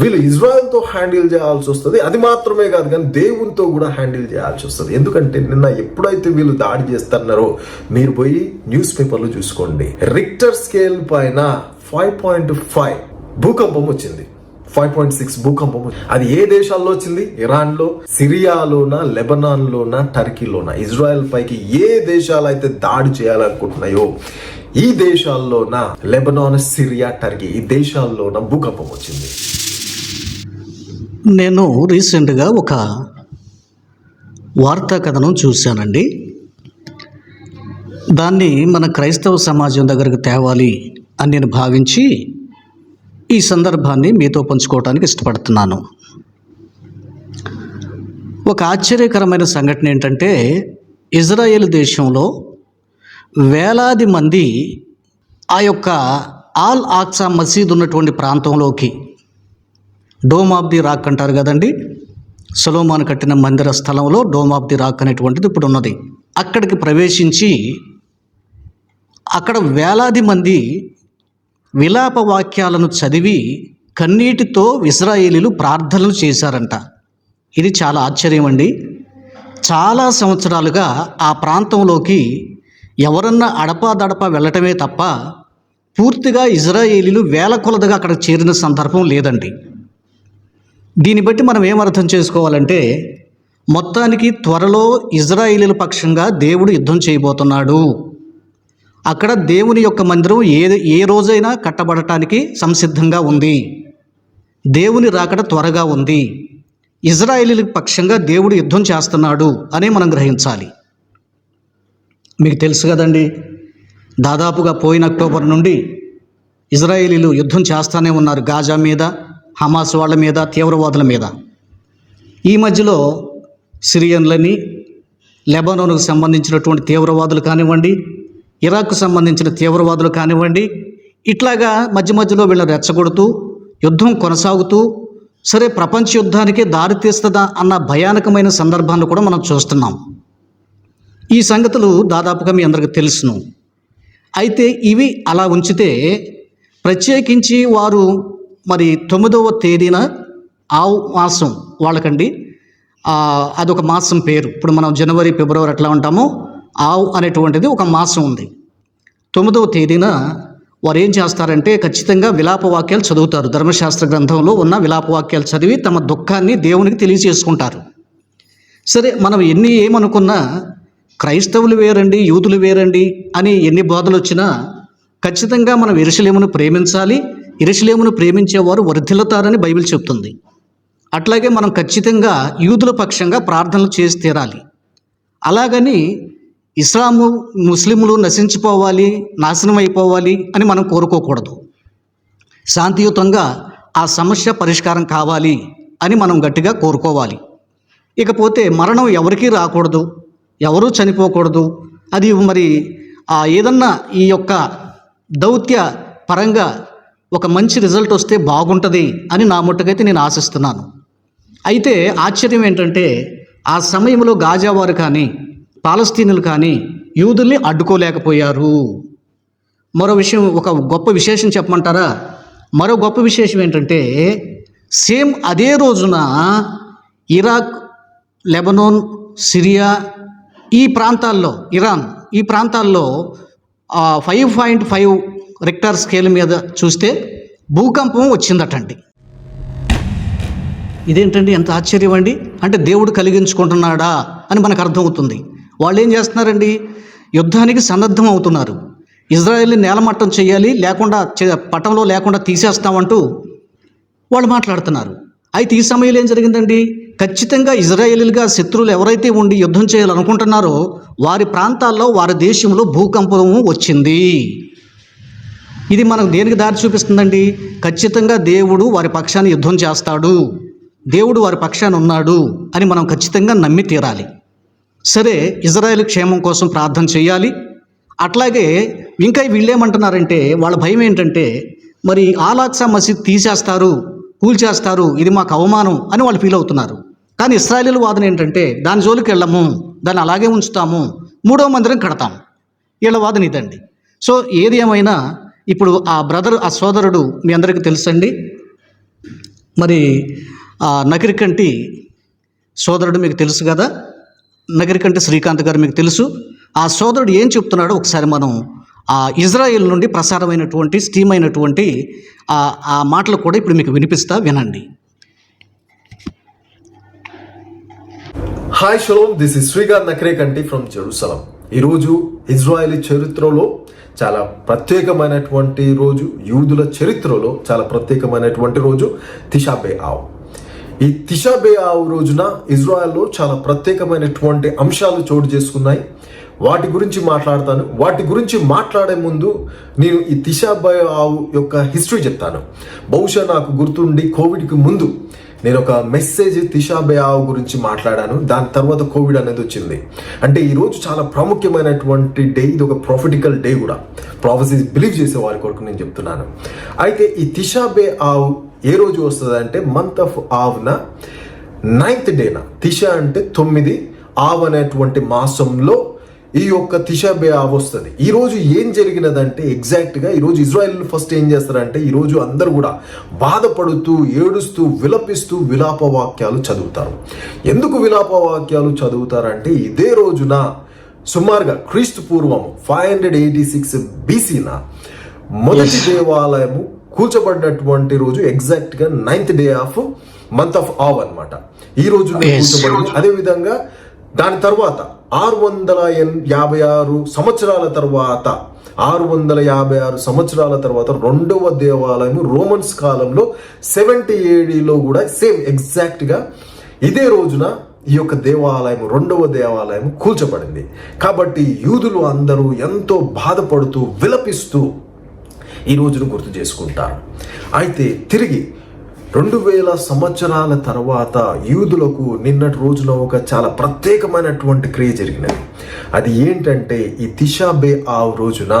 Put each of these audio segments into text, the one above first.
వీళ్ళు ఇజ్రాయెల్తో హ్యాండిల్ చేయాల్సి వస్తుంది. అది మాత్రమే కాదు కానీ దేవునితో కూడా హ్యాండిల్ చేయాల్సి వస్తుంది. ఎందుకంటే నిన్న ఎప్పుడైతే వీళ్ళు దాడి చేస్తున్నారో మీరు పోయి న్యూస్ పేపర్లో చూసుకోండి. రిక్టర్ స్కేల్ పైన ఫైవ్ పాయింట్ ఫైవ్ భూకంపం వచ్చింది. ఫైవ్ పాయింట్ సిక్స్ భూకంపం వచ్చింది. అది ఏ దేశాల్లో వచ్చింది? ఇరాన్లో సిరియాలోన లెబనాన్ టర్కీలోన? ఇజ్రాయెల్ పైకి ఏ దేశాలు అయితే దాడి చేయాలనుకుంటున్నాయో ఈ దేశాల్లోన లెబనాన్ సిరియా టర్కీ ఈ దేశాల్లోన భూకంపం వచ్చింది. నేను రీసెంట్గా ఒక వార్తా కథనం చూశానండి. దాన్ని మన క్రైస్తవ సమాజం దగ్గరకు తేవాలి అని నేను భావించి ఈ సందర్భాన్ని మీతో పంచుకోవడానికి ఇష్టపడుతున్నాను. ఒక ఆశ్చర్యకరమైన సంఘటన ఏంటంటే ఇజ్రాయెల్ దేశంలో వేలాది మంది ఆ యొక్క ఆల్ ఆక్సా మసీద్ ఉన్నటువంటి ప్రాంతంలోకి డోమ్ ఆఫ్ ది రాక్ అంటారు కదండి? సొలోమాన్ కట్టిన మందిర స్థలంలో డోమ్ ఆఫ్ ది రాక్ అనేటువంటిది ఇప్పుడు ఉన్నది. అక్కడికి ప్రవేశించి అక్కడ వేలాది మంది విలాప వాక్యాలను చదివి కన్నీటితో ఇజ్రాయేలీలు ప్రార్థనలు చేశారంట. ఇది చాలా ఆశ్చర్యం అండి చాలా సంవత్సరాలుగా ఆ ప్రాంతంలోకి ఎవరన్నా అడపాదడపా వెళ్ళటమే తప్ప పూర్తిగా ఇజ్రాయేలీలు వేల కొలదిగా అక్కడ చేరిన సందర్భం లేదండి. దీన్ని బట్టి మనం ఏం అర్థం చేసుకోవాలంటే మొత్తానికి త్వరలో ఇజ్రాయిలీల పక్షంగా దేవుడు యుద్ధం చేయబోతున్నాడు. అక్కడ దేవుని యొక్క మందిరం ఏ ఏ రోజైనా కట్టబడటానికి సంసిద్ధంగా ఉంది. దేవుని రాకడ త్వరగా ఉంది. ఇజ్రాయిలీల పక్షంగా దేవుడు యుద్ధం చేస్తున్నాడు అని మనం గ్రహించాలి. మీకు తెలుసు కదండి దాదాపుగా పోయిన అక్టోబర్ నుండి ఇజ్రాయేలీలు యుద్ధం చేస్తూనే ఉన్నారు గాజా మీద. హమాస్ వాళ్ళ మీద తీవ్రవాదుల మీద. ఈ మధ్యలో సిరియన్లని లెబనోన్కు సంబంధించినటువంటి తీవ్రవాదులు కానివ్వండి ఇరాక్కు సంబంధించిన తీవ్రవాదులు కానివ్వండి ఇట్లాగా మధ్య మధ్యలో వీళ్ళని రెచ్చగొడుతూ యుద్ధం కొనసాగుతూ సరే ప్రపంచ యుద్ధానికే దారితీస్తుందా అన్న భయానకమైన సందర్భాన్ని కూడా మనం చూస్తున్నాం. ఈ సంగతులు దాదాపుగా మీ అందరికీ తెలుసును. అయితే ఇవి అలా ఉంచితే ప్రత్యేకించి వారు మరి తొమ్మిదవ తేదీన ఆవు మాసం వాళ్ళకండి. అది అదొక మాసం పేరు. ఇప్పుడు మనం జనవరి ఫిబ్రవరి ఎట్లా ఉంటామో ఆవు అనేటువంటిది ఒక మాసం ఉంది. తొమ్మిదవ తేదీన వారు ఏం చేస్తారంటే ఖచ్చితంగా విలాప వాక్యాలు చదువుతారు. ధర్మశాస్త్ర గ్రంథంలో ఉన్న విలాప వాక్యాలు చదివి తమ దుఃఖాన్ని దేవునికి తెలియజేసుకుంటారు. సరే మనం ఎన్ని ఏమనుకున్నా క్రైస్తవులు వేరండి యూదులు వేరండి అని ఎన్ని బోధలు వచ్చినా ఖచ్చితంగా మనం ఇరుషలేమును ప్రేమించాలి ఇరుషలేమును ప్రేమించేవారు వర్ధిల్లుతారని బైబిల్ చెప్తుంది. అట్లాగే మనం ఖచ్చితంగా యూదుల పక్షంగా ప్రార్థనలు చేసి తీరాలి. అలాగని ఇస్లాము ముస్లింలు నశించిపోవాలి నాశనం అయిపోవాలి అని మనం కోరుకోకూడదు. శాంతియుతంగా ఆ సమస్య పరిష్కారం కావాలి అని మనం గట్టిగా కోరుకోవాలి. ఇకపోతే మరణం ఎవరికీ రాకూడదు ఎవరూ చనిపోకూడదు. అది మరి ఆ ఏదన్నా ఈ యొక్క దౌత్య పరంగా ఒక మంచి రిజల్ట్ వస్తే బాగుంటుంది అని నా ముట్టకైతే నేను ఆశిస్తున్నాను. అయితే ఆశ్చర్యం ఏంటంటే ఆ సమయంలో గాజావారు కానీ పాలస్తీనులు కానీ యూదుల్ని అడ్డుకోలేకపోయారు. మరో విషయం ఒక గొప్ప విశేషం చెప్పమంటారా? మరో గొప్ప విశేషం ఏంటంటే సేమ్ అదే రోజున ఇరాక్ లెబనోన్ సిరియా ఈ ప్రాంతాల్లో ఇరాన్ ఈ ప్రాంతాల్లో five point five Richter scale మీద చూస్తే భూకంపం వచ్చిందటండి. ఇదేంటండి? ఎంత ఆశ్చర్యం అండి? అంటే దేవుడు కలిగించుకుంటున్నాడా అని మనకు అర్థమవుతుంది. వాళ్ళు ఏం చేస్తున్నారండి? యుద్ధానికి సన్నద్ధం అవుతున్నారు. ఇజ్రాయెల్ని నేలమట్టం చేయాలి లేకుండా చే- పటంలో లేకుండా తీసేస్తామంటూ వాళ్ళు మాట్లాడుతున్నారు. అయితే ఈ సమయంలో ఏం జరిగిందండి? ఖచ్చితంగా ఇజ్రాయేలీలుగా శత్రువులు ఎవరైతే ఉండి యుద్ధం చేయాలనుకుంటున్నారో వారి ప్రాంతాల్లో వారి దేశంలో భూకంపం వచ్చింది. ఇది మనకు దేనికి దారి చూపిస్తుందండి? ఖచ్చితంగా దేవుడు వారి పక్షాన్ని యుద్ధం చేస్తాడు. దేవుడు వారి పక్షాన ఉన్నాడు అని మనం ఖచ్చితంగా నమ్మి తీరాలి. సరే ఇజ్రాయెల్ క్షేమం కోసం ప్రార్థన చేయాలి. అట్లాగే ఇంకా వీళ్ళేమంటున్నారంటే వాళ్ళ భయం ఏంటంటే మరి ఆలాక్సా మసీద్ తీసేస్తారు కూల్చేస్తారు ఇది మాకు అవమానం అని వాళ్ళు ఫీల్ అవుతున్నారు. కానీ ఇస్రాయలీల వాదన ఏంటంటే దాని జోలికి వెళ్ళము దాన్ని అలాగే ఉంచుతాము మూడో మందిరం కడతాం వీళ్ళ వాదన ఇదండి. సో ఏది ఏమైనా ఇప్పుడు ఆ బ్రదర్ ఆ సోదరుడు మీ అందరికీ తెలుసండి. మరి ఆ నగరికంటి సోదరుడు మీకు తెలుసు కదా? నగరికంటి శ్రీకాంత్ గారు మీకు తెలుసు. ఆ సోదరుడు ఏం చెప్తున్నాడో ఒకసారి మనం ఆ ఇజ్రాయెల్ నుండి ప్రసారమైనటువంటి స్టీమ్ అయినటువంటి ఆ మాటలు కూడా ఇప్పుడు మీకు వినిపిస్తా వినండి. Hi shalom this is Srikanth Nakarekanti from Jerusalem ఈరోజు ఇజ్రాయెల్ చరిత్రలో చాలా ప్రత్యేకమైనటువంటి రోజు. యూదుల చరిత్రలో చాలా ప్రత్యేకమైనటువంటి రోజు. తిషాబే ఆవు. ఈ తిషాబే ఆవు రోజున ఇజ్రాయెల్లో చాలా ప్రత్యేకమైనటువంటి అంశాలు చోటు చేసుకున్నాయి. వాటి గురించి మాట్లాడతాను. వాటి గురించి మాట్లాడే ముందు నేను ఈ తిషాబే ఆవు యొక్క హిస్టరీ చెప్తాను. బహుశా నాకు గుర్తుండి కోవిడ్కి ముందు నేను ఒక మెసేజ్ తిషాబే ఆవు గురించి మాట్లాడాను. దాని తర్వాత కోవిడ్ అనేది వచ్చింది. అంటే ఈరోజు చాలా ప్రాముఖ్యమైనటువంటి డే ఇది ఒక ప్రాఫిటికల్ డే కూడా. ప్రాఫెసీస్ బిలీవ్ చేసే వారి కొరకు నేను చెప్తున్నాను. అయితే ఈ తిషాబే ఆవు ఏ రోజు వస్తుంది అంటే మంత్ ఆఫ్ ఆవ్న నైన్త్ డేన తిష అంటే తొమ్మిది. ఆవ్ అనేటువంటి మాసంలో ఈ యొక్క తిషాబే ఆవ్ వస్తుంది ఈ రోజు ఏం జరిగినదంటే ఎగ్జాక్ట్గా ఈ రోజు ఇజ్రాయెల్ ఫస్ట్ ఏం చేస్తారంటే ఈ రోజు అందరూ కూడా బాధపడుతూ ఏడుస్తూ విలపిస్తూ విలాప వాక్యాలు చదువుతారు. ఎందుకు విలాప వాక్యాలు చదువుతారంటే ఇదే రోజున సుమారుగా క్రీస్తు పూర్వం ఫైవ్ హండ్రెడ్ ఎయిటీ సిక్స్ బీసీన మొదటి దేవాలయము కూల్చబడినటువంటి రోజు ఎగ్జాక్ట్గా ninth day of month of Av అన్నమాట. ఈ రోజు. కూల్చబడింది. అదే విధంగా దాని తర్వాత ఆరు వందల ఎన్- యాభై ఆరు సంవత్సరాల తర్వాత ఆరు వందల యాభై ఆరు సంవత్సరాల తర్వాత రెండవ దేవాలయం రోమన్స్ కాలంలో సెవెంటీ ఏడీలో కూడా సేమ్ ఎగ్జాక్ట్గా ఇదే రోజున ఈ యొక్క దేవాలయం రెండవ దేవాలయం కూల్చబడింది. కాబట్టి యూదులు అందరూ ఎంతో బాధపడుతూ విలపిస్తూ ఈ రోజును గుర్తు చేసుకుంటారు. అయితే తిరిగి రెండు వేల సంవత్సరాల తర్వాత యూదులకు నిన్నటి రోజున ఒక చాలా ప్రత్యేకమైనటువంటి క్రియ జరిగినది. అది ఏంటంటే ఈ తిషాబే ఆ రోజున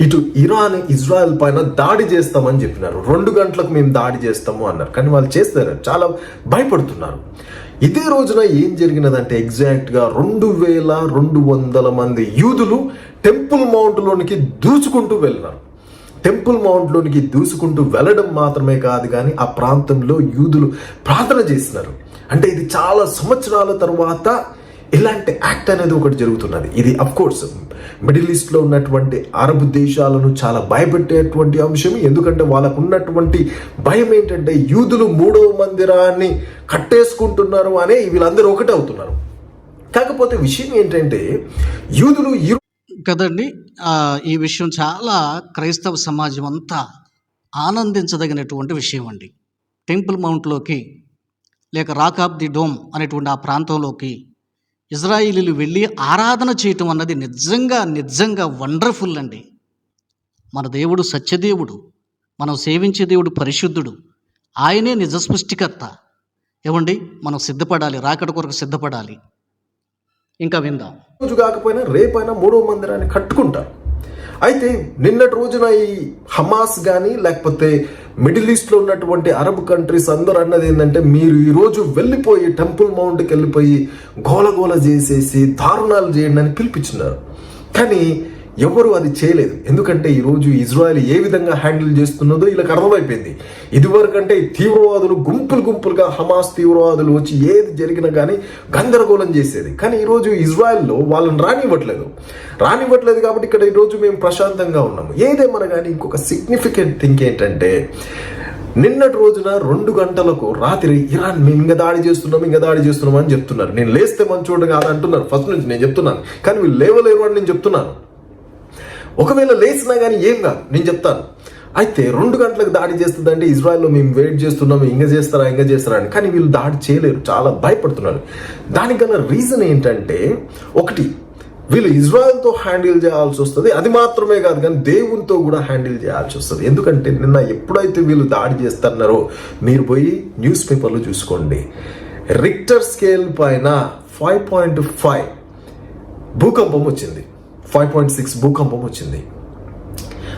ఇటు ఇరాన్ ఇజ్రాయెల్ పైన దాడి చేస్తామని చెప్పినారు. రెండు గంటలకు మేము దాడి చేస్తాము అన్నారు. కానీ వాళ్ళు చేస్తారు. చాలా భయపడుతున్నారు. ఇదే రోజున ఏం జరిగినదంటే ఎగ్జాక్ట్గా రెండు వేల రెండు వందల మంది యూదులు టెంపుల్ మౌంట్లోనికి దూచుకుంటూ వెళ్ళినారు. టెంపుల్ మౌంట్లోనికి దూసుకుంటూ వెళ్ళడం మాత్రమే కాదు కానీ ఆ ప్రాంతంలో యూదులు ప్రార్థన చేస్తున్నారు. అంటే ఇది చాలా సంవత్సరాల తర్వాత ఇలాంటి యాక్ట్ అనేది ఒకటి జరుగుతున్నది. ఇది అఫ్ కోర్స్ మిడిల్ ఈస్ట్లో ఉన్నటువంటి అరబ్ దేశాలను చాలా భయపెట్టేటువంటి అంశం. ఎందుకంటే వాళ్ళకు ఉన్నటువంటి భయం ఏంటంటే యూదులు మూడవ మందిరాన్ని కట్టేసుకుంటున్నారు అనే వీళ్ళందరూ ఒకటే అవుతున్నారు కాకపోతే విషయం ఏంటంటే యూదులు ఈ కదండి? ఈ విషయం చాలా క్రైస్తవ సమాజం అంతా ఆనందించదగినటువంటి విషయం అండి. టెంపుల్ మౌంట్లోకి లేక రాక్ ఆఫ్ ది డోమ్ అనేటువంటి ఆ ప్రాంతంలోకి ఇజ్రాయిలీలు వెళ్ళి ఆరాధన చేయటం అన్నది నిజంగా నిజంగా వండర్ఫుల్ అండి. మన దేవుడు సత్యదేవుడు మనం సేవించే దేవుడు పరిశుద్ధుడు. ఆయనే నిజ సృష్టికర్త. ఏమండి? మనం సిద్ధపడాలి రాకడ కొరకు సిద్ధపడాలి. ఇంకా విందాం. రోజు కాకపోయినా రేపైనా మూడో మందిరాన్ని కట్టుకుంటారు. అయితే నిన్నటి రోజున ఈ హమాస్ కానీ లేకపోతే మిడిల్ ఈస్ట్లో ఉన్నటువంటి అరబ్ కంట్రీస్ అందరూ అన్నది ఏంటంటే మీరు ఈరోజు వెళ్ళిపోయి టెంపుల్ మౌంట్కి వెళ్ళిపోయి గోలగోల చేసేసి దారుణాలు చేయండి అని పిలిపించినారు. కానీ ఎవరు అది చేయలేదు. ఎందుకంటే ఈరోజు ఇజ్రాయెల్ ఏ విధంగా హ్యాండిల్ చేస్తున్నదో వీళ్ళకి అర్థమైపోయింది. ఇదివరకంటే తీవ్రవాదులు గుంపులు గుంపులుగా హమాస్ తీవ్రవాదులు వచ్చి ఏది జరిగినా కానీ గందరగోళం చేసేది. కానీ ఈరోజు ఇజ్రాయెల్లో వాళ్ళని రానివ్వట్లేదు. రానివ్వట్లేదు కాబట్టి ఇక్కడ ఈరోజు మేము ప్రశాంతంగా ఉన్నాము. ఏదేమన్నా కానీ ఇంకొక సిగ్నిఫికెంట్ థింగ్ ఏంటంటే నిన్నటి రోజున రెండు గంటలకు రాత్రి ఇరాన్ మేము ఇంకా దాడి చేస్తున్నాం ఇంకా దాడి చేస్తున్నాం అని చెప్తున్నారు. నేను లేస్తే మంచోడు కాదు అంటున్నారు ఫస్ట్ నుంచి నేను చెప్తున్నాను. కానీ వీళ్ళు లేవలేరు అని నేను చెప్తున్నాను. ఒకవేళ లేచినా కానీ ఏం కాదు. నేను చెప్తాను. అయితే రెండు గంటలకు దాడి చేస్తుందంటే ఇజ్రాయెల్లో మేము వెయిట్ చేస్తున్నాము ఇంకా చేస్తారా ఇంకా చేస్తారా అని. కానీ వీళ్ళు దాడి చేయలేరు. చాలా భయపడుతున్నారు. దానికన్నా రీజన్ ఏంటంటే ఒకటి వీళ్ళు ఇజ్రాయెల్తో హ్యాండిల్ చేయాల్సి వస్తుంది. అది మాత్రమే కాదు కానీ దేవునితో కూడా హ్యాండిల్ చేయాల్సి వస్తుంది. ఎందుకంటే నిన్న ఎప్పుడైతే వీళ్ళు దాడి చేస్తున్నారో మీరు పోయి న్యూస్ పేపర్లు చూసుకోండి. రిక్టర్ స్కేల్ పైన ఫైవ్ పాయింట్ ఫైవ్ భూకంపం వచ్చింది. ఫైవ్ పాయింట్ సిక్స్ భూకంపం వచ్చింది.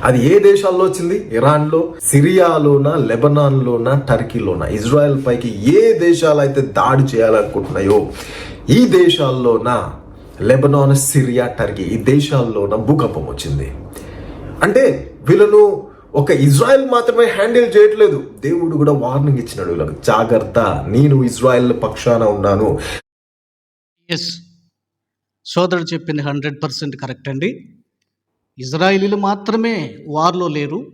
అది ఏ దేశాల్లో వచ్చింది? ఇరాన్లో సిరియాలోన లెబనాన్లోనా టర్కీలోన? ఇజ్రాయెల్ పైకి ఏ దేశాలు అయితే దాడి చేయాలనుకుంటున్నాయో ఈ దేశాల్లోన? లెబనాన్ సిరియా టర్కీ ఈ దేశాల్లోన భూకంపం వచ్చింది. అంటే వీళ్ళను ఒక ఇజ్రాయెల్ మాత్రమే హ్యాండిల్ చేయట్లేదు. దేవుడు కూడా వార్నింగ్ ఇచ్చినాడు వీళ్ళకి. జాగ్రత్త నేను ఇజ్రాయెల్ పక్షాన ఉన్నాను. ఎస్ సోదరుడు చెప్పింది హండ్రెడ్ పర్సెంట్ కరెక్ట్ అండి. ఇజ్రాయిలీలు మాత్రమే వారిలో లేరు.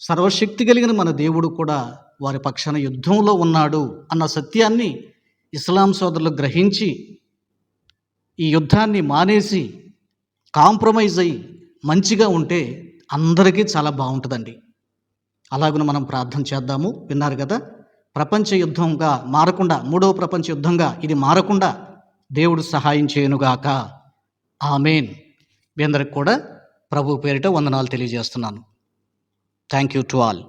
సర్వశక్తి కలిగిన మన దేవుడు కూడా వారి పక్షాన యుద్ధంలో ఉన్నాడు అన్న సత్యాన్ని ఇస్లాం సోదరులు గ్రహించి ఈ యుద్ధాన్ని మానేసి కాంప్రమైజ్ అయ్యి మంచిగా ఉంటే అందరికీ చాలా బాగుంటుందండి. అలాగను మనం ప్రార్థన చేద్దాము. విన్నారు కదా ప్రపంచ యుద్ధంగా మారకుండా మూడవ ప్రపంచ యుద్ధంగా ఇది మారకుండా దేవుడు సహాయం చేయనుగాక. ఆమెన్. మీ అందరికి కూడా ప్రభు పేరిట వందనాలు తెలియజేస్తున్నాను. Thank you to all